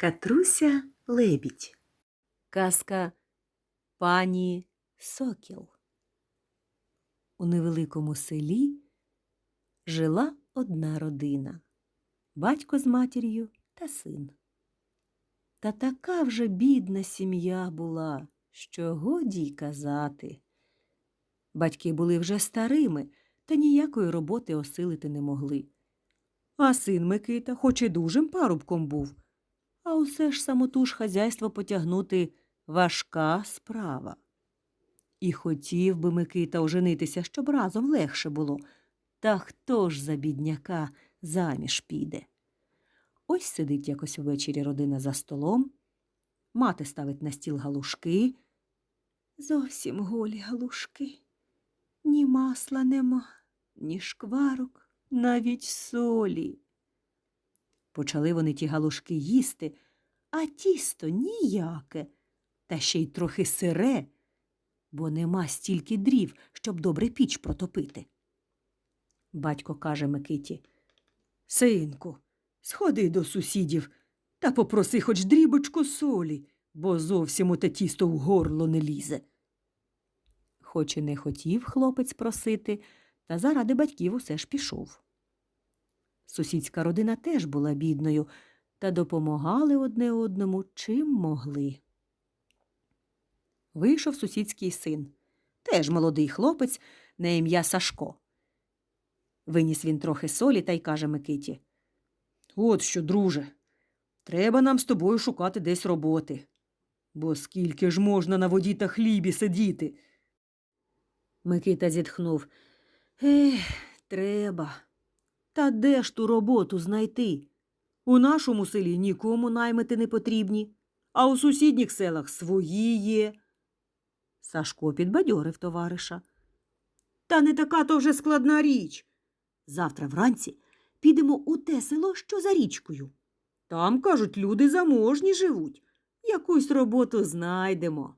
Катруся лебідь. Казка пані Сокіл. У невеликому селі жила одна родина батько з матір'ю та син. Та така вже бідна сім'я була, що годі й казати. Батьки були вже старими та ніякої роботи осилити не могли. А син Микита, хоч і дужим парубком був, а усе ж самотуж хазяйство потягнути важка справа. І хотів би Микита оженитися, щоб разом легше було. Та хто ж за бідняка заміж піде? Ось сидить якось увечері родина за столом, мати ставить на стіл галушки. Зовсім голі галушки. Ні масла нема, ні шкварок, навіть солі. Почали вони ті галушки їсти, а тісто ніяке, та ще й трохи сире, бо нема стільки дрів, щоб добре піч протопити. Батько каже Микиті Синку, сходи до сусідів та попроси хоч дрібочку солі, бо зовсім оте тісто в горло не лізе. Хоч і не хотів хлопець просити, та заради батьків усе ж пішов. Сусідська родина теж була бідною, та допомагали одне одному чим могли. Вийшов сусідський син, теж молодий хлопець на ім'я Сашко. Виніс він трохи солі та й каже Микиті. От що, друже, треба нам з тобою шукати десь роботи. Бо скільки ж можна на воді та хлібі сидіти? Микита зітхнув. Ех, треба. Та де ж ту роботу знайти? У нашому селі нікому наймити не потрібні, а у сусідніх селах свої є. Сашко підбадьорив товариша. Та не така то вже складна річ. Завтра вранці підемо у те село, що за річкою. Там, кажуть, люди заможні живуть. Якусь роботу знайдемо.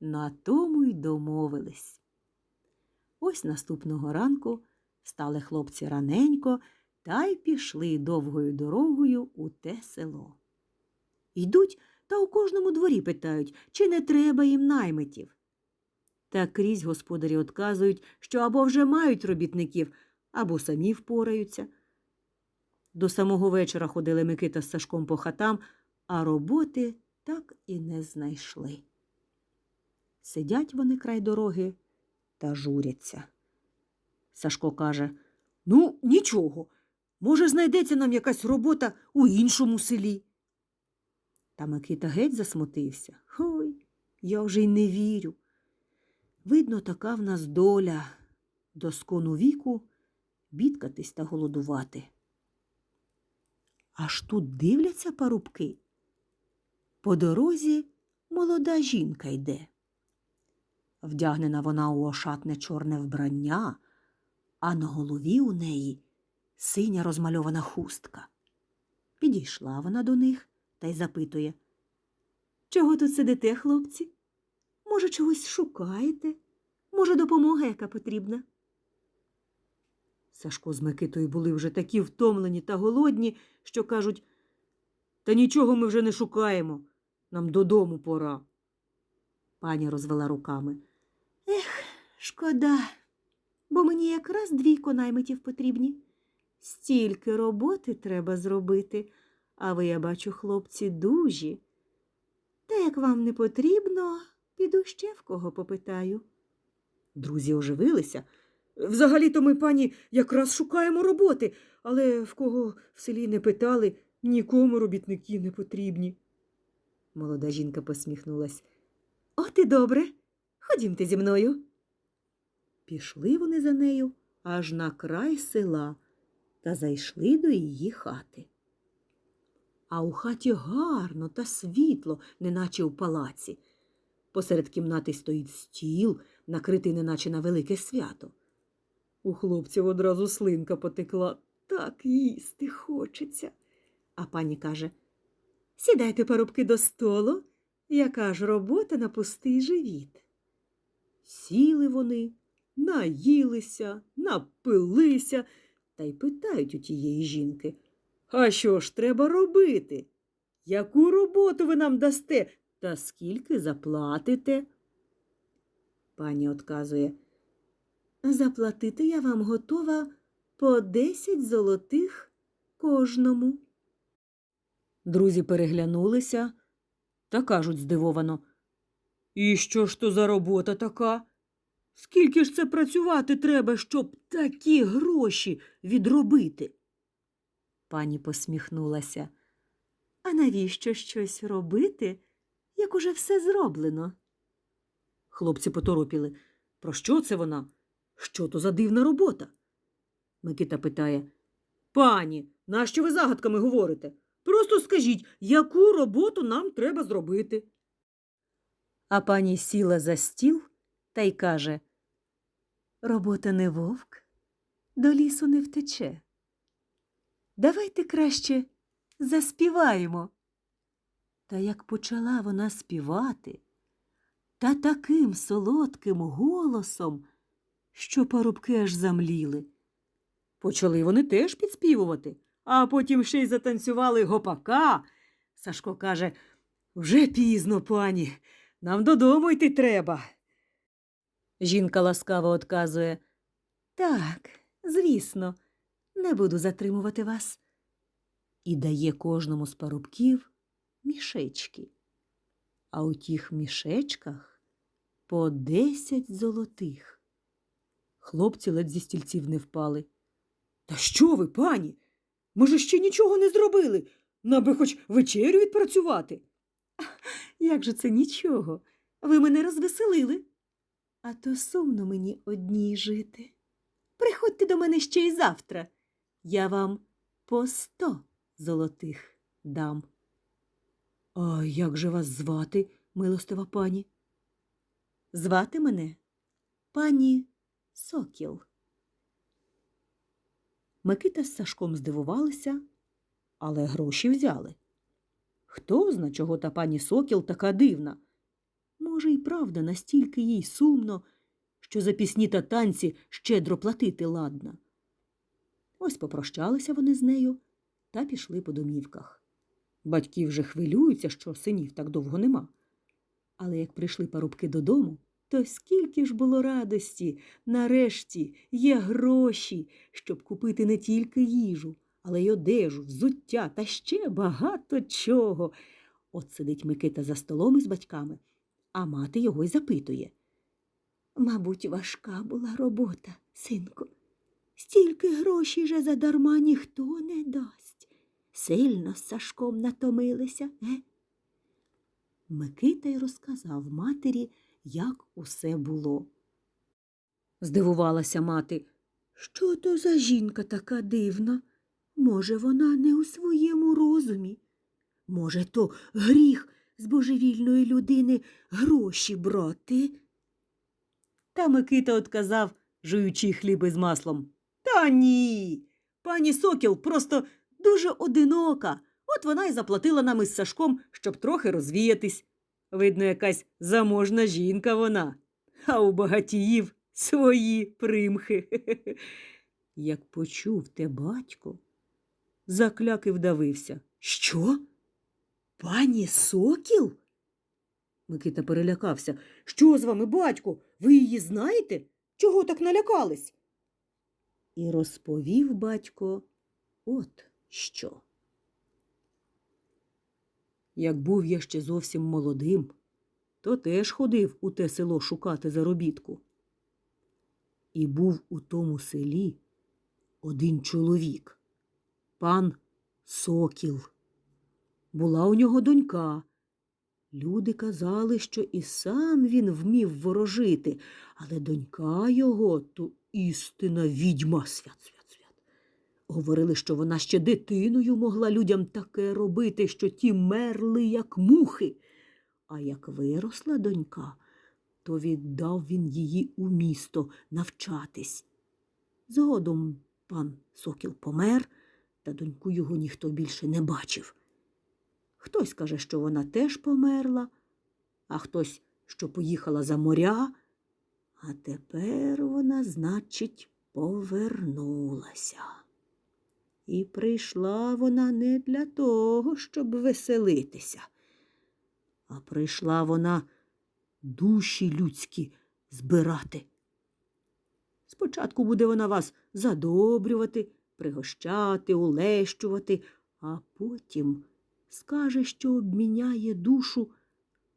На тому й домовились. Ось наступного ранку стали хлопці раненько та й пішли довгою дорогою у те село. Йдуть та у кожному дворі питають, чи не треба їм наймитів. Та крізь господарі отказують, що або вже мають робітників, або самі впораються. До самого вечора ходили Микита з Сашком по хатам, а роботи так і не знайшли. Сидять вони край дороги та журяться. Сашко каже Ну, нічого. Може, знайдеться нам якась робота у іншому селі. Та Микита геть засмутився. Ой, я вже й не вірю. Видно, така в нас доля до скону віку бідкатись та голодувати. Аж тут дивляться парубки. По дорозі молода жінка йде. Вдягнена вона у ошатне чорне вбрання, а на голові у неї синя розмальована хустка. Підійшла вона до них та й запитує Чого тут сидите, хлопці? Може, чогось шукаєте? Може, допомога яка потрібна? Сашко з Микитою були вже такі втомлені та голодні, що кажуть Та нічого ми вже не шукаємо. Нам додому пора. Пані розвела руками. Ех, шкода, бо мені якраз двійко наймитів потрібні. Стільки роботи треба зробити, а ви, я бачу, хлопці, дужі. Та як вам не потрібно, піду ще в кого попитаю. Друзі оживилися. Взагалі-то ми, пані, якраз шукаємо роботи, але в кого в селі не питали, нікому робітники не потрібні. Молода жінка посміхнулась. От і добре. Ходімте зі мною. Пішли вони за нею аж на край села та зайшли до її хати. А у хаті гарно та світло, неначе у палаці. Посеред кімнати стоїть стіл, накритий неначе на велике свято. У хлопців одразу слинка потекла. Так їсти хочеться. А пані каже Сідайте, парубки, до столу. Яка ж робота на пустий живіт? Сіли вони, наїлися, напилися та й питають у тієї жінки. А що ж треба робити? Яку роботу ви нам дасте? Та скільки заплатите? Пані отказує. Заплатити я вам готова по десять золотих кожному. Друзі переглянулися та кажуть здивовано. І що ж то за робота така? Скільки ж це працювати треба, щоб такі гроші відробити? Пані посміхнулася. А навіщо щось робити, як уже все зроблено? Хлопці поторопіли. Про що це вона? Що то за дивна робота? Микита питає. Пані, нащо ви загадками говорите? Просто скажіть, яку роботу нам треба зробити. А пані сіла за стіл та й каже Робота не вовк, до лісу не втече. Давайте краще заспіваємо. Та як почала вона співати, та таким солодким голосом, що парубки аж замліли. Почали вони теж підспівувати, а потім ще й затанцювали гопака. Сашко каже Вже пізно, пані, нам додому йти треба. Жінка ласкаво одказує Так, звісно, не буду затримувати вас. І дає кожному з парубків мішечки. А у тих мішечках по десять золотих. Хлопці ледь зі стільців не впали. Та що ви, пані? Ми ж ще нічого не зробили. Нам би хоч вечерю відпрацювати. Як же це нічого? Ви мене розвеселили. А то сумно мені одній жити. Приходьте до мене ще й завтра. Я вам по сто золотих дам. А як же вас звати, милостива пані? Звати мене пані Сокіл. Микита з Сашком здивувалися, але гроші взяли. Хто зна, чого та пані Сокіл така дивна? Може, і правда, настільки їй сумно, що за пісні та танці щедро платити ладна. Ось попрощалися вони з нею та пішли по домівках. Батьки вже хвилюються, що синів так довго нема. Але як прийшли парубки додому, то скільки ж було радості, нарешті є гроші, щоб купити не тільки їжу, але й одежу, взуття та ще багато чого. От сидить Микита за столом із батьками, а мати його й запитує. Мабуть, важка була робота, синку. Стільки грошей же задарма ніхто не дасть. Сильно з Сашком натомилися, ге? Микита й розказав матері, як усе було. Здивувалася мати. Що то за жінка така дивна? Може, вона не у своєму розумі? Може, то гріх з божевільної людини гроші брати? Та Микита отказав, жуючи хліб із маслом. Та ні. Пані Сокіл просто дуже одинока. От вона й заплатила нам із Сашком, щоб трохи розвіятись. Видно, якась заможна жінка вона, а у багатіїв свої примхи. Як почув те батько, закляк і вдавився. Що? Пані Сокіл? Микита перелякався. Що з вами, батько? Ви її знаєте? Чого так налякались? І розповів батько от що. Як був я ще зовсім молодим, то теж ходив у те село шукати заробітку. І був у тому селі один чоловік, пан Сокіл. Була у нього донька. Люди казали, що і сам він вмів ворожити, але донька його то істина відьма свят, свят, свят. Говорили, що вона ще дитиною могла людям таке робити, що ті мерли, як мухи. А як виросла донька, то віддав він її у місто навчатись. Згодом пан Сокіл помер, та доньку його ніхто більше не бачив. Хтось каже, що вона теж померла, а хтось, що поїхала за моря, а тепер вона, значить, повернулася. І прийшла вона не для того, щоб веселитися, а прийшла вона душі людські збирати. Спочатку буде вона вас задобрювати, пригощати, улещувати, а потім скаже, що обміняє душу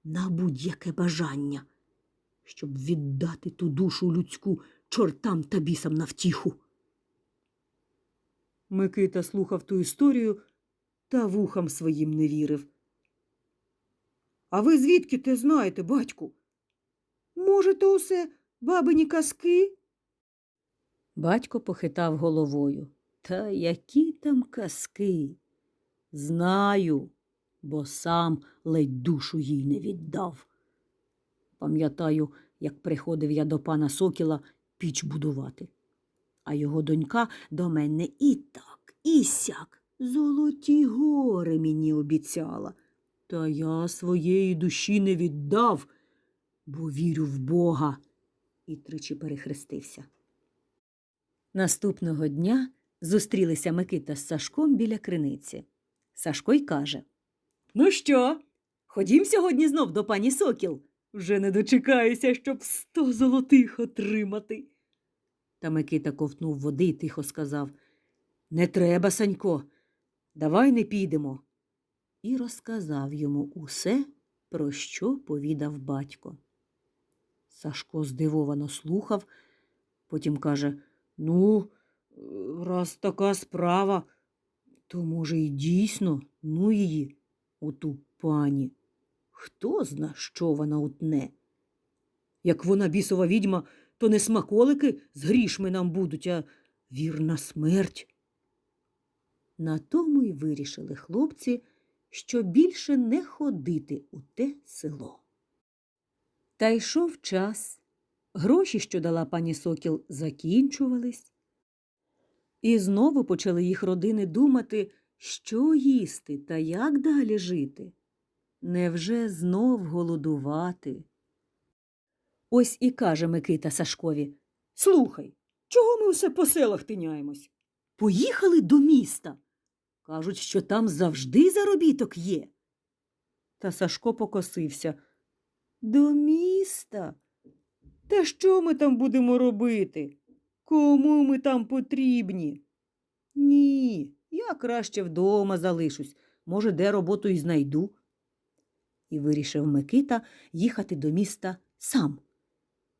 на будь-яке бажання, щоб віддати ту душу людську чортам та бісам на втіху. Микита слухав ту історію та вухам своїм не вірив. А ви звідки те знаєте, батьку? Може, то усе бабині казки? Батько похитав головою. Та які там казки? Знаю, бо сам ледь душу їй не віддав. Пам'ятаю, як приходив я до пана Сокіла піч будувати. А його донька до мене і так, і сяк. Золоті гори мені обіцяла. Та я своєї душі не віддав, бо вірю в Бога. І тричі перехрестився. Наступного дня зустрілися Микита з Сашком біля криниці. Сашко й каже Ну що, ходім сьогодні знов до пані Сокіл. Вже не дочекаюся, щоб сто золотих отримати. Та Микита ковтнув води і тихо сказав Не треба, Санько, давай не підемо. І розказав йому усе, про що повідав батько. Сашко здивовано слухав, потім каже Ну, раз така справа, то, може, і дійсно, ну її, оту пані. Хто зна, що вона утне? Як вона бісова відьма, то не смаколики з грішми нам будуть, а вірна смерть. На тому й вирішили хлопці, що більше не ходити у те село. Та йшов час. Гроші, що дала пані Сокіл, закінчувались. І знову почали їх родини думати, що їсти та як далі жити. Невже знов голодувати? Ось і каже Микита Сашкові Слухай, чого ми усе по селах тиняємось? Поїхали до міста. Кажуть, що там завжди заробіток є. Та Сашко покосився. До міста? Та що ми там будемо робити? Кому ми там потрібні? Ні, я краще вдома залишусь. Може, де роботу й знайду. І вирішив Микита їхати до міста сам.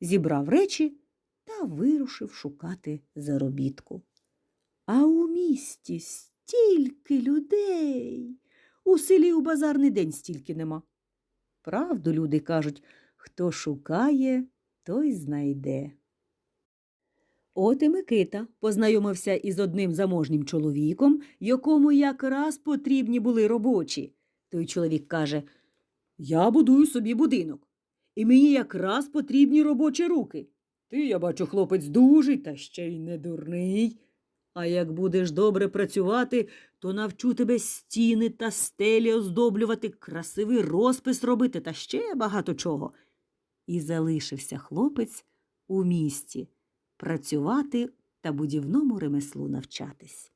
Зібрав речі та вирушив шукати заробітку. А у місті стільки людей. У селі у базарний день стільки нема. Правду люди кажуть, хто шукає, той знайде. От і Микита познайомився із одним заможнім чоловіком, якому якраз потрібні були робочі. Той чоловік каже Я будую собі будинок, і мені якраз потрібні робочі руки. Ти, я бачу, хлопець дужий та ще й не дурний. А як будеш добре працювати, то навчу тебе стіни та стелі оздоблювати, красивий розпис робити та ще багато чого. І залишився хлопець у місті працювати та будівному ремеслу навчатись.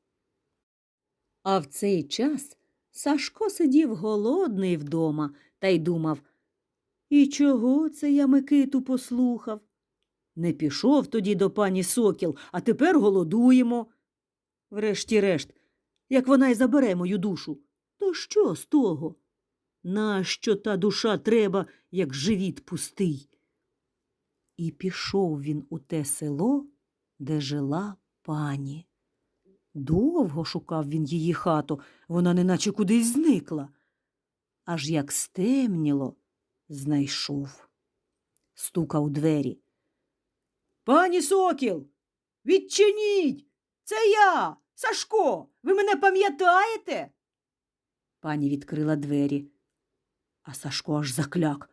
А в цей час Сашко сидів голодний вдома та й думав І чого це я Микиту послухав? Не пішов тоді до пані Сокіл, а тепер голодуємо. Врешті-решт, як вона й забере мою душу, то що з того? Нащо та душа треба, як живіт пустий? І пішов він у те село, де жила пані. Довго шукав він її хату, вона неначе кудись зникла. Аж як стемніло, знайшов. Стукав у двері. Пані Сокіл, відчиніть! Це я, Сашко. Ви мене пам'ятаєте? Пані відкрила двері, а Сашко аж закляк.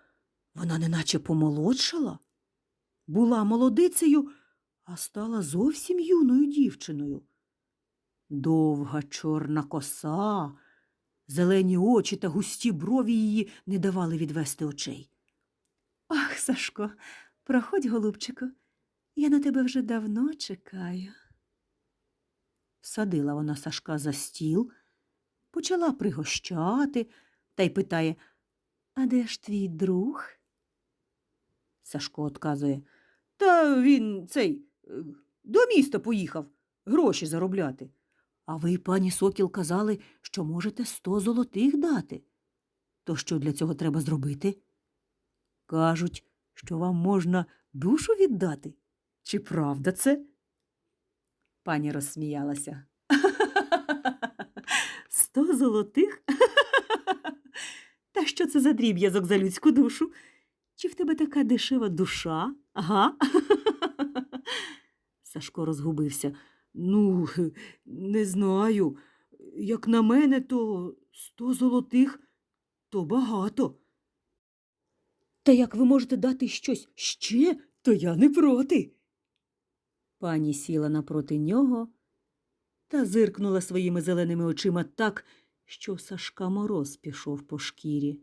Вона неначе помолодшала. Була молодицею, а стала зовсім юною дівчиною. Довга чорна коса, зелені очі та густі брові її не давали відвести очей. Ах, Сашко, проходь, голубчику, я на тебе вже давно чекаю. Всадила вона Сашка за стіл, почала пригощати та й питає А де ж твій друг? Сашко отказує Та він цей е, до міста поїхав гроші заробляти. А ви, пані Сокіл, казали, що можете сто золотих дати. То що для цього треба зробити? Кажуть, що вам можна душу віддати. Чи правда це? Пані розсміялася. Сто золотих? Та що це за дріб'язок за людську душу? Чи в тебе така дешева душа? Ага. Сашко розгубився. Ну, не знаю. Як на мене, то сто золотих то багато. Та як ви можете дати щось ще, то я не проти. Пані сіла напроти нього та зиркнула своїми зеленими очима так, що Сашка мороз пішов по шкірі.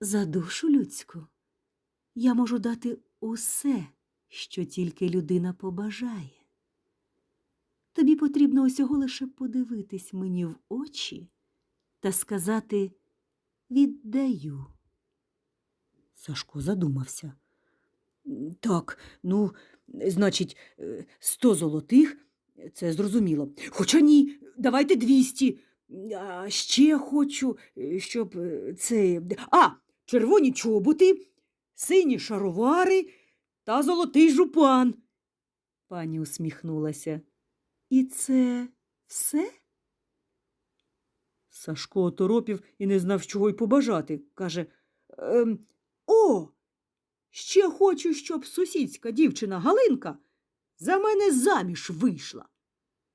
За душу людську я можу дати усе, що тільки людина побажає. Тобі потрібно усього лише подивитись мені в очі та сказати віддаю. Сашко задумався. Так, ну, значить, е, сто золотих, це зрозуміло. Хоча ні, давайте двісті. А ще хочу, е, щоб е, це. А, червоні чоботи, сині шаровари та золотий жупан. Пані усміхнулася. І це все? Сашко оторопів і не знав, чого й побажати. Каже ем, О, ще хочу, щоб сусідська дівчина Галинка за мене заміж вийшла,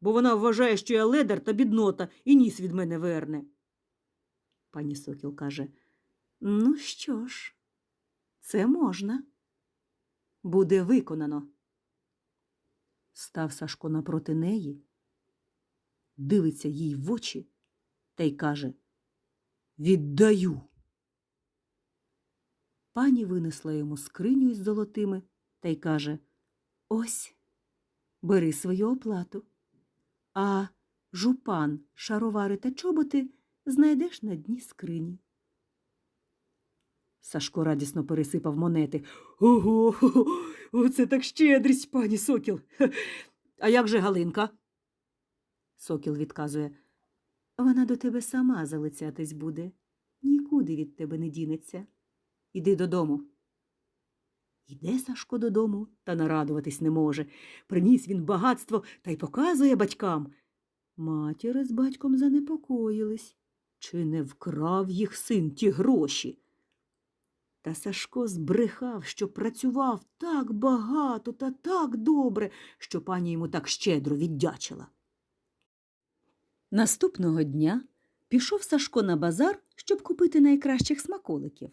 бо вона вважає, що я ледар та біднота і ніс від мене верне. Пані Сокіл каже Ну що ж, це можна. Буде виконано. Став Сашко напроти неї, дивиться їй в очі та й каже Віддаю. Пані винесла йому скриню із золотими та й каже Ось, бери свою оплату. А жупан, шаровари та чоботи знайдеш на дні скрині. Сашко радісно пересипав монети. Ого, оце так щедрість, пані Сокіл. А як же Галинка? Сокіл відказує. Вона до тебе сама залицятись буде. Нікуди від тебе не дінеться. Іди додому. Іде Сашко додому та нарадуватись не може. Приніс він багатство та й показує батькам. Матіри з батьком занепокоїлись. Чи не вкрав їх син ті гроші? Та Сашко збрехав, що працював так багато та так добре, що пані йому так щедро віддячила. Наступного дня пішов Сашко на базар, щоб купити найкращих смаколиків.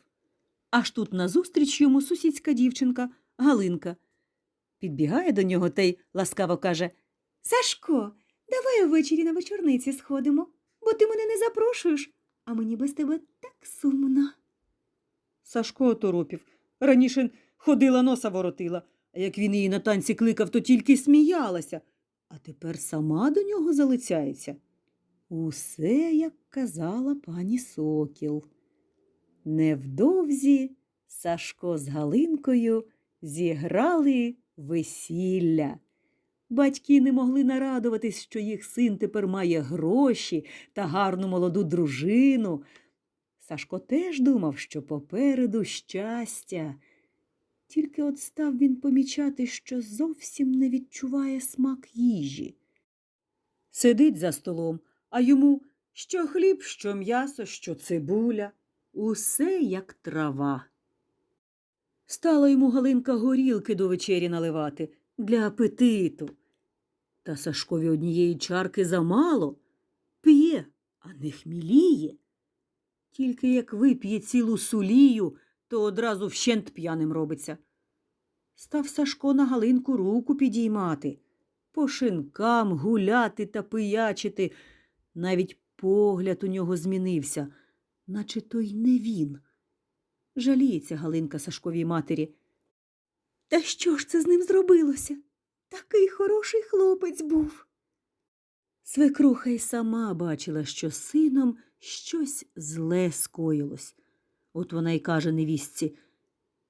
Аж тут назустріч йому сусідська дівчинка Галинка. Підбігає до нього та й ласкаво каже Сашко, давай увечері на вечорниці сходимо, бо ти мене не запрошуєш, а мені без тебе так сумно. Сашко оторопів. Раніше ходила носа воротила, а як він її на танці кликав, то тільки сміялася, а тепер сама до нього залицяється. Усе, як казала пані Сокіл. Невдовзі Сашко з Галинкою зіграли весілля. Батьки не могли нарадуватись, що їх син тепер має гроші та гарну молоду дружину. Сашко теж думав, що попереду щастя. Тільки от став він помічати, що зовсім не відчуває смак їжі. Сидить за столом, а йому що хліб, що м'ясо, що цибуля, усе як трава. Стала йому Галинка горілки до вечері наливати для апетиту. Та Сашкові однієї чарки замало. П'є, а не хміліє. Тільки як вип'є цілу сулію, то одразу вщент п'яним робиться. Став Сашко на Галинку руку підіймати, по шинкам гуляти та пиячити. Навіть погляд у нього змінився, наче той не він. Жаліється Галинка Сашковій матері. Та що ж це з ним зробилося? Такий хороший хлопець був. Свекруха й сама бачила, що сином щось зле скоїлось. От вона й каже невістці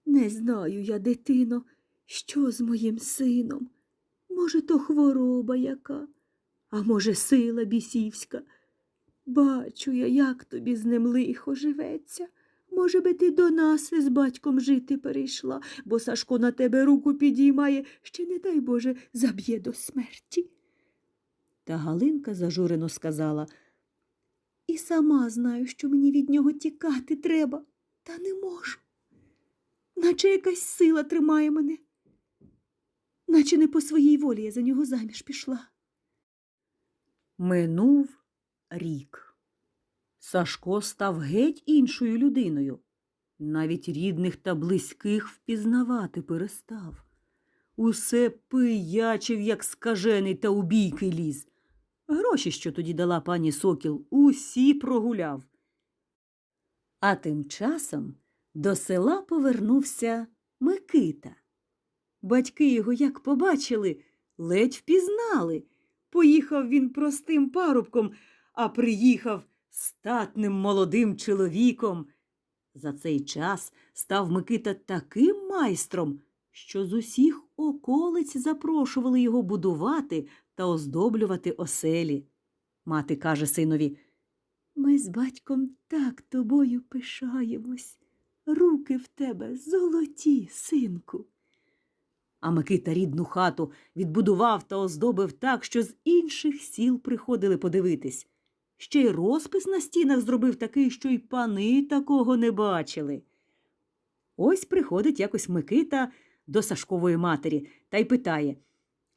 Не знаю я, дитино, що з моїм сином. Може, то хвороба яка, а може, сила бісівська. Бачу я, як тобі з ним лихо живеться. Може би ти до нас з батьком жити перейшла, бо Сашко на тебе руку підіймає, ще, не дай Боже, заб'є до смерті. Та Галинка зажурено сказала І сама знаю, що мені від нього тікати треба, та не можу. Наче якась сила тримає мене, наче не по своїй волі я за нього заміж пішла. Минув рік. Сашко став геть іншою людиною. Навіть рідних та близьких впізнавати перестав. Усе пиячив, як скажений та у бійки ліз. Гроші, що тоді дала пані Сокіл, усі прогуляв. А тим часом до села повернувся Микита. Батьки його, як побачили, ледь впізнали. Поїхав він простим парубком, а приїхав статним молодим чоловіком. За цей час став Микита таким майстром, що з усіх околиць запрошували його будувати та оздоблювати оселі. Мати каже синові Ми з батьком так тобою пишаємось. Руки в тебе золоті, синку. А Микита рідну хату відбудував та оздобив так, що з інших сіл приходили подивитись. Ще й розпис на стінах зробив такий, що й пани такого не бачили. Ось приходить якось Микита до Сашкової матері та й питає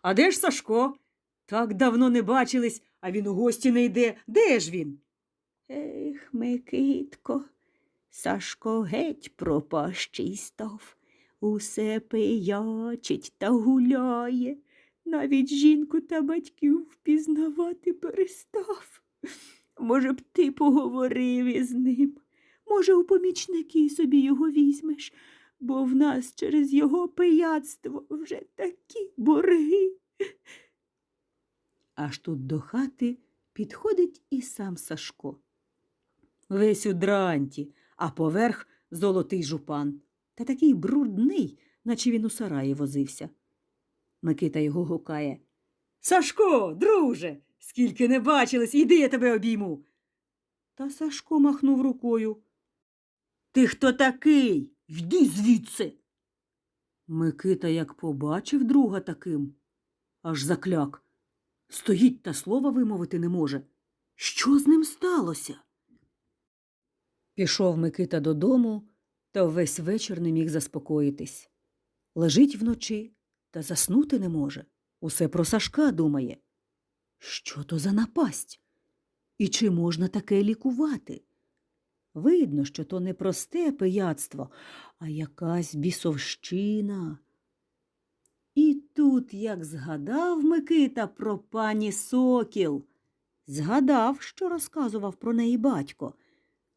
А де ж Сашко? Так давно не бачились, а він у гості не йде. Де ж він? Ех, Микитко, Сашко геть пропащий став. Усе пиячить та гуляє. Навіть жінку та батьків впізнавати перестав. Може б, ти поговорив із ним. Може, у помічники собі його візьмеш, бо в нас через його пияцтво вже такі борги. Аж тут до хати підходить і сам Сашко. Весь у дранті, а поверх золотий жупан. Та такий брудний, наче він у сараї возився. Микита його гукає. Сашко, друже, скільки не бачились, іди я тебе обійму. Та Сашко махнув рукою. Ти хто такий? Йди звідси. Микита як побачив друга таким, аж закляк. Стоїть та слова вимовити не може. Що з ним сталося? Пішов Микита додому та весь вечір не міг заспокоїтись. Лежить вночі та заснути не може. Усе про Сашка думає. Що то за напасть? І чи можна таке лікувати? Видно, що то не просте пияцтво, а якась бісовщина. І тут, як згадав Микита про пані Сокіл, згадав, що розказував про неї батько.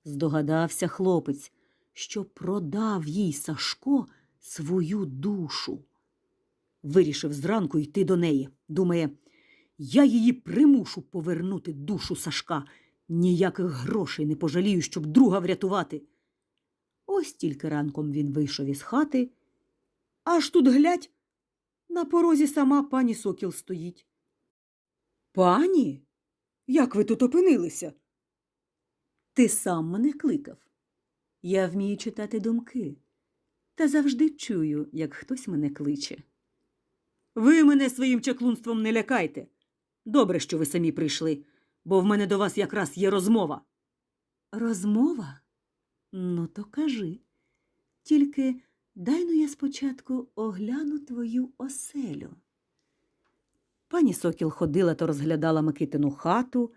Здогадався хлопець, що продав їй Сашко свою душу. Вирішив зранку йти до неї. Думає, я її примушу повернути душу Сашка. Ніяких грошей не пожалію, щоб друга врятувати. Ось тільки ранком він вийшов із хати, аж тут глядь, на порозі сама пані Сокіл стоїть. Пані, як ви тут опинилися? Ти сам мене кликав. Я вмію читати думки та завжди чую, як хтось мене кличе. Ви мене своїм чаклунством не лякайте. Добре, що ви самі прийшли, бо в мене до вас якраз є розмова. Розмова? Ну, то кажи. Тільки дай ну я спочатку огляну твою оселю. Пані Сокіл ходила та розглядала Микитину хату,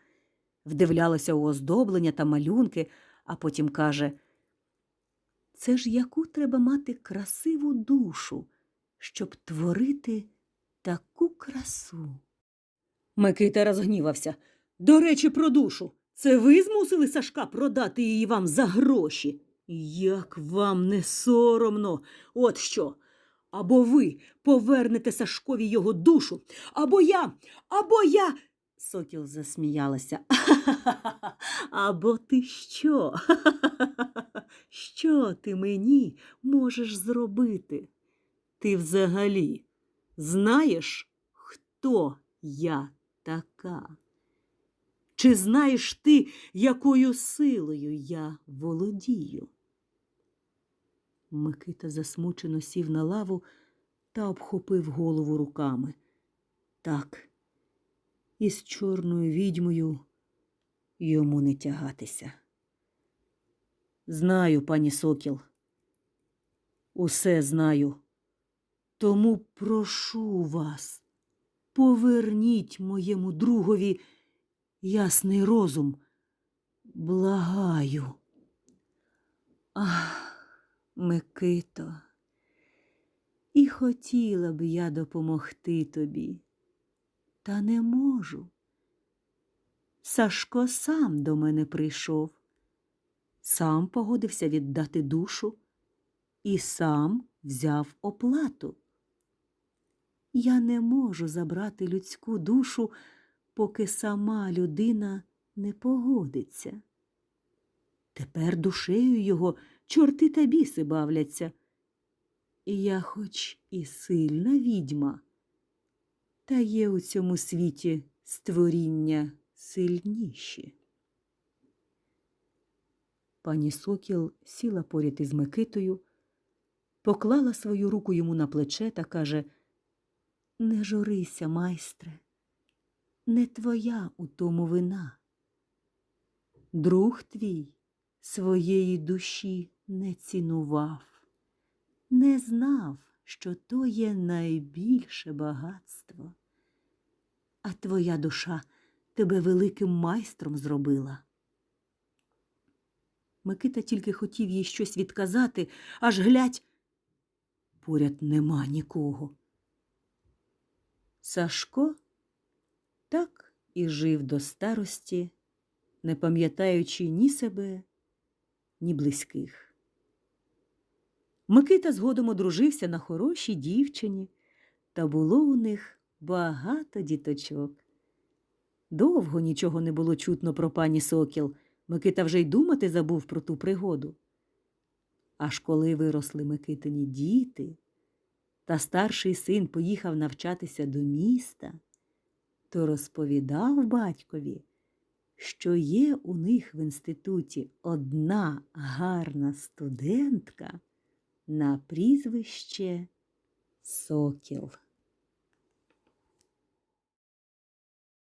вдивлялася у оздоблення та малюнки, а потім каже Це ж яку треба мати красиву душу, щоб творити таку красу. Микита розгнівався. До речі, про душу. Це ви змусили Сашка продати її вам за гроші? Як вам не соромно? От що. Або ви повернете Сашкові його душу, або я, або я. Сокіл засміялася. Або ти що? Що ти мені можеш зробити? Ти взагалі знаєш, хто я така? Чи знаєш ти, якою силою я володію? Микита засмучено сів на лаву та обхопив голову руками. Так, із чорною відьмою йому не тягатися. Знаю, пані Сокіл, усе знаю. Тому прошу вас, поверніть моєму другові ясний розум. Благаю. Ах, Микито, і хотіла б я допомогти тобі, та не можу. Сашко сам до мене прийшов, сам погодився віддати душу і сам взяв оплату. Я не можу забрати людську душу, поки сама людина не погодиться. Тепер душею його чорти та біси бавляться. Я хоч і сильна відьма, та є у цьому світі створіння сильніші. Пані Сокіл сіла поряд із Микитою, поклала свою руку йому на плече та каже Не журися, майстре, не твоя у тому вина. Друг твій своєї душі не цінував, не знав, що то є найбільше багатство, а твоя душа тебе великим майстром зробила. Микита тільки хотів їй щось відказати, аж глядь, поряд нема нікого. Сашко так і жив до старості, не пам'ятаючи ні себе, ні близьких. Микита згодом одружився на хорошій дівчині, та було у них багато діточок. Довго нічого не було чутно про пані Сокіл. Микита вже й думати забув про ту пригоду. Аж коли виросли Микитині діти, та старший син поїхав навчатися до міста, то розповідав батькові, що є у них в інституті одна гарна студентка на прізвище Сокіл.